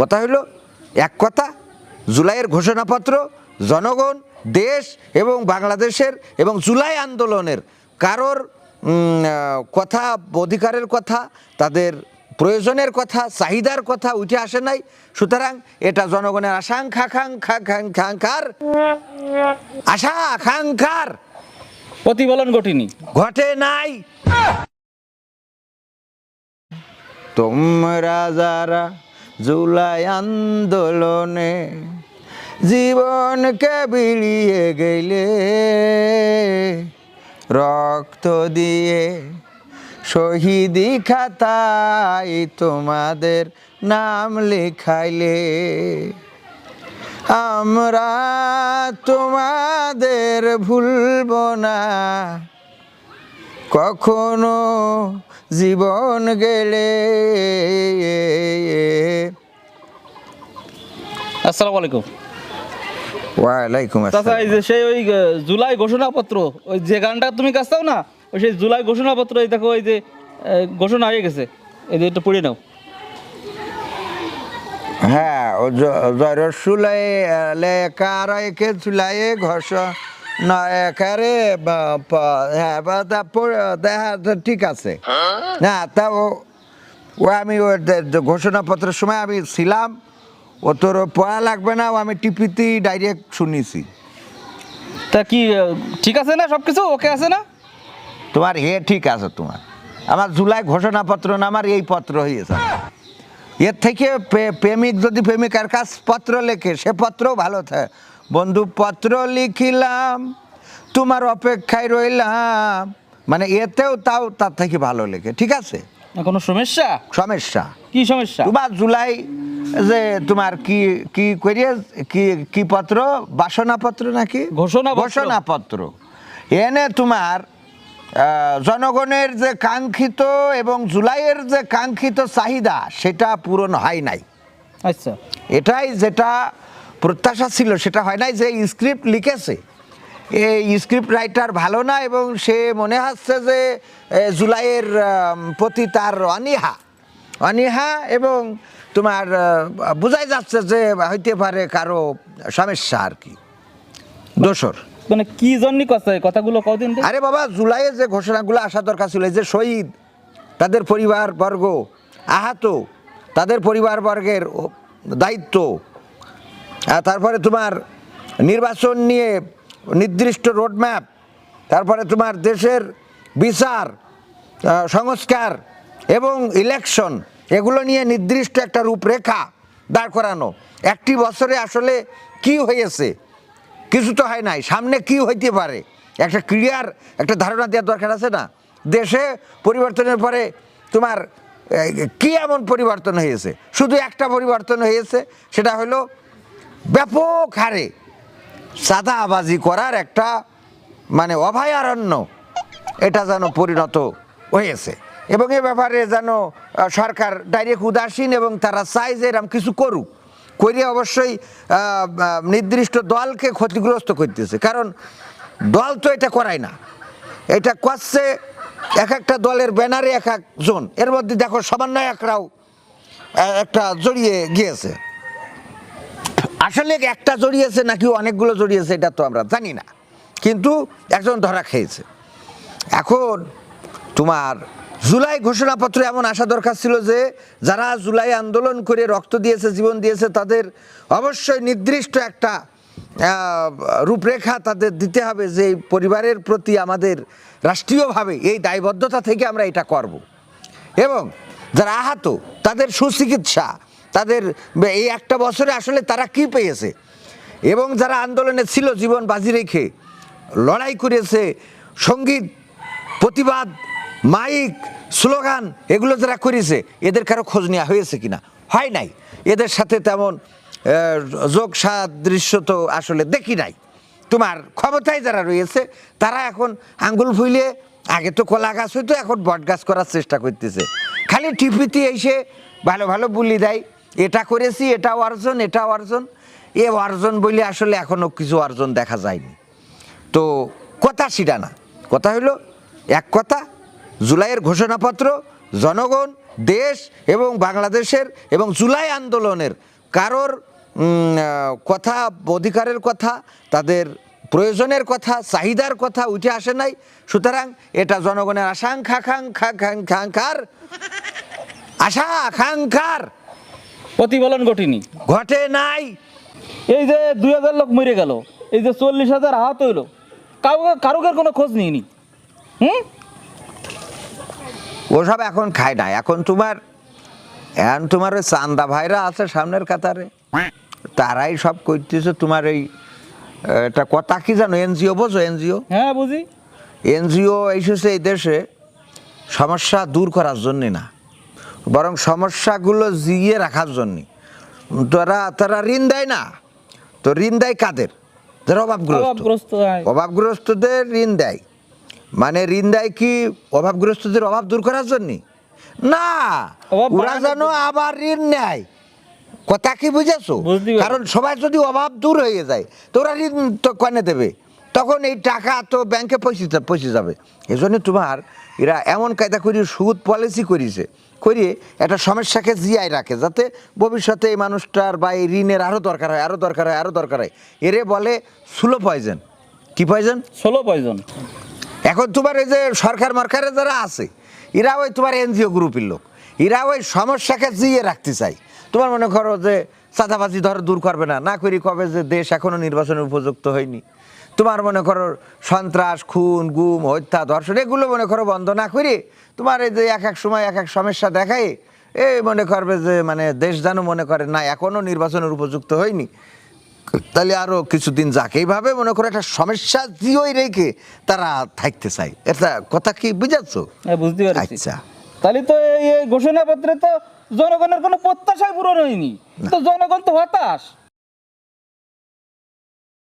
কথা হলো এক কথা জুলাইয়ের ঘোষণাপত্র জনগণ দেশ এবং বাংলাদেশের এবং জুলাই আন্দোলনের কারোর কথা অধিকারের কথা তাদের প্রয়োজনের কথা চাহিদার কথা উঠে আসে নাই। সুতরাং এটা জনগণের খাঙ্খার আশা আকাঙ্ক্ষার প্রতিফলন ঘটেনি। ঘটে নাই। তোমরা যারা জুলাই আন্দোলনে জীবনকে বিলিয়ে গেলে, রক্ত দিয়ে শহীদি খাতায় তোমাদের নাম লেখাইলে, আমরা তোমাদের ভুলব না। কখনো জীবন গেলে। আসসালামু আলাইকুম। ওয়ালাইকুম আসসালাম। এই যে সেই ওই জুলাই ঘোষণাপত্র ওই যে গানটা তুমি কাছ দাও না? ওই সেই জুলাই ঘোষণাপত্র এই দেখো ওই যে ঘোষণা হয়ে গেছে। এই যে একটু পড়ে নাও। হ্যাঁ ও জয়র সুলাই লেখার একে চুলাইয়ে ঘষ। না একারে হ্যাঁ দেখা ঠিক আছে। না তা ও ও আমি ওই ঘোষণাপত্রের সময় আমি ছিলাম। ও তোর পড়া লাগবে না ও আমি টিপিতেই ডাইরেক্ট শুনেছি। তা কি ঠিক আছে না সব কিছু ওকে আছে না? তোমার হে ঠিক আছে তোমার। আমার জুলাই ঘোষণাপত্র না আমার এই পত্র হয়েছে এর থেকে প্রেমিক যদি প্রেমিকার কাছ পত্র লেখে সে পত্র ভালো থাকে বন্ধু পত্র লিখিলাম তোমার অপেক্ষায় রইলাম। মানে এতেও তাও তার থেকে ভালো লেখে ঠিক আছে? কোনো সমস্যা? সমস্যা। কি সমস্যা? তোমার জুলাই যে তোমার কি কি করিয়ে কি কি পত্র? বাসনাপত্র নাকি? ঘোষণাপত্র। ঘোষণাপত্র। এনে তোমার জনগণের যে কাঙ্ক্ষিত এবং জুলাইয়ের যে কাঙ্ক্ষিত চাহিদা সেটা পূরণ হয় নাই। আচ্ছা। এটাই যেটা প্রত্যাশা ছিল সেটা হয় নাই যে স্ক্রিপ্ট লিখেছে। এই স্ক্রিপ্ট রাইটার ভালো না এবং সে মনে হচ্ছে যে জুলাইয়ের প্রতি তার অনীহা। অনীহা এবং তোমার বোঝাই যাচ্ছে যে হইতে পারে কারও সমস্যা আর কি। দোসর। মানে কি জন্য কথা কথাগুলো কদিন আরে বাবা জুলাইয়ে যে ঘোষণাগুলো আসা দরকার ছিল যে শহীদ তাদের পরিবার বর্গ আহত তাদের পরিবার বর্গের ও- দায়িত্ব তারপরে তোমার নির্বাচন নিয়ে নির্দিষ্ট রোডম্যাপ, তারপরে তোমার দেশের বিচার সংস্কার এবং ইলেকশন এগুলো নিয়ে নির্দিষ্ট একটা রূপরেখা দাঁড় করানো। একটি বছরে আসলে কি হয়েছে? কিছু তো হয় নাই। সামনে কি হইতে পারে? একটা ক্লিয়ার একটা ধারণা দেওয়ার দরকার আছে না? দেশে পরিবর্তনের পরে তোমার কি এমন পরিবর্তন হয়েছে? শুধু একটা পরিবর্তন হয়েছে, সেটা হলো ব্যাপক হারে সাদাবাজি করার একটা মানে অভয়ারণ্য এটা যেন পরিণত হয়েছে। এবং এ ব্যাপারে যেন সরকার ডাইরেক্ট উদাসীন এবং তারা চায় যে এরম কিছু করুক, করিয়ে অবশ্যই নির্দিষ্ট দলকে ক্ষতিগ্রস্ত করতেছে। কারণ দল তো এটা করায় না। এটা করছে এক একটা দলের ব্যানারে এক একজন। এর মধ্যে দেখো সমন্বয়করাও একটা জড়িয়ে গিয়েছে। আসলে একটা জড়িয়েছে নাকি অনেকগুলো জড়িয়েছে, এটা তো আমরা জানি না। কিন্তু একজন ধরা খেয়েছে। এখন তোমার জুলাই ঘোষণাপত্র এমন আসা দরকার ছিল যে যারা জুলাই আন্দোলন করে রক্ত দিয়েছে, জীবন দিয়েছে, তাদের অবশ্যই নির্দিষ্ট একটা রূপরেখা তাদের দিতে হবে যে পরিবারের প্রতি আমাদের রাষ্ট্রীয়ভাবে এই দায়বদ্ধতা থেকে আমরা এটা করব। এবং যারা আহত, তাদের সুচিকিৎসা তাদের এই একটা বছরে আসলে তারা কি পেয়েছে? এবং যারা আন্দোলনে ছিল জীবন বাজি রেখে, লড়াই করেছে, সংগীত, প্রতিবাদ, মাইক, স্লোগান, এগুলো যারা করেছে, এদের কারও খোঁজ নেওয়া হয়েছে কিনা? হয় নাই। এদের সাথে তেমন যোগ সাদৃশ্য তো আসলে দেখি নাই। তোমার ক্ষমতায় যারা রয়েছে, তারা এখন আঙ্গুল ফুইলে আগে তো কলা গাছ হইতো, এখন বট গাছ করার চেষ্টা করতেছে। খালি টিপিতে এসে ভালো ভালো বুলি দেয়। এটা করেছি, এটা অর্জন এটা অর্জন। এ অর্জন বলে আসলে এখনও কিছু অর্জন দেখা যায়নি। তো কথা সেটা না। কথা হলো, এক কথা, জুলাইয়ের ঘোষণাপত্র, জনগণ, দেশ এবং বাংলাদেশের এবং জুলাই আন্দোলনের কারোর কথা, অধিকারের কথা, তাদের প্রয়োজনের কথা, চাহিদার কথা উঠে আসে নাই। সুতরাং এটা জনগণের আশাঙ্ক্ষা খাঙ্খার, আশা আকাঙ্ক্ষার প্রতিফলন ঘটেনি। ঘটে নাই। এই যে দুই হাজার লোক মরে গেল এই যে চল্লিশ হাজার আহত হইল কাউকে কারোকের কোনো খোঁজ নিইনি। হুম? ওসব এখন খায় না এখন তোমার এখন তোমার ওই চান্দা ভাইরা আছে সামনের কাতারে। তারাই সব করতেছে তোমার এই এটা কথা কি জানো? এনজিও বোঝো এনজিও? হ্যাঁ বুঝি। এনজিও এসেছে এই দেশে সমস্যা দূর করার জন্যে না। বরং সমস্যাগুলো জিয়ে রাখার জন্যে। তারা তারা ঋণ দেয় না। তো ঋণ দেয় কাদের? যারা অভাবগ্রস্ত। অভাবগ্রস্ত অভাবগ্রস্তদের ঋণ দেয়। মানে ঋণ দেয় কি অভাবগ্রস্তদের অভাব দূর করার জন্যে? না। ওরা যেন আবার ঋণ নেয়। কথা কি বুঝেছ? কারণ সবাই যদি অভাব দূর হয়ে যায় তো ওরা ঋণ তো কনে দেবে। তখন এই টাকা তো ব্যাংকে পৌঁছে পৌঁছে যাবে। এই জন্য তোমার এরা এমন কায়দা করি সুদ পলিসি করিছে করিয়ে একটা সমস্যাকে জিয়াই রাখে যাতে ভবিষ্যতে এই মানুষটার বা এই ঋণের আরও দরকার হয় আরও দরকার হয় আরও দরকার হয়। এরে বলে সুলো পয়জন কি পয়জন ষোলো পয়জন এখন তোমার এই যে সরকার মরকারে যারা আছে এরা ওই তোমার এনজিও গ্রুপের লোক। এরা ওই সমস্যাকে জিয়ে রাখতে চাই তোমার মনে করো যে চাঁদাবাজি ধর দূর করবে না। না করি কবে যে দেশ এখনও নির্বাচনের উপযুক্ত হয়নি। তোমার মনে করো সন্ত্রাস খুন গুম হত্যা ধর্ষণ এগুলো মনে করো বন্ধ না করে তোমার এই যে এক এক সময় এক এক সমস্যা দেখায় এই মনে করবে যে মানে দেশ যেন মনে করে না এখনও নির্বাচনের উপযুক্ত হয়নি। তাহলে আরও কিছুদিন যাক। এইভাবে মনে করো একটা সমস্যা জিওই রেখে তারা থাকতে চায়। এটা কথা কি বুঝাচ্ছ হ্যাঁ বুঝতে পারছি। আচ্ছা। তাহলে তো এই এই ঘোষণাপত্রে তো জনগণের কোনো প্রত্যাশাই পূরণ হয়নি। তো জনগণ তো হতাশ।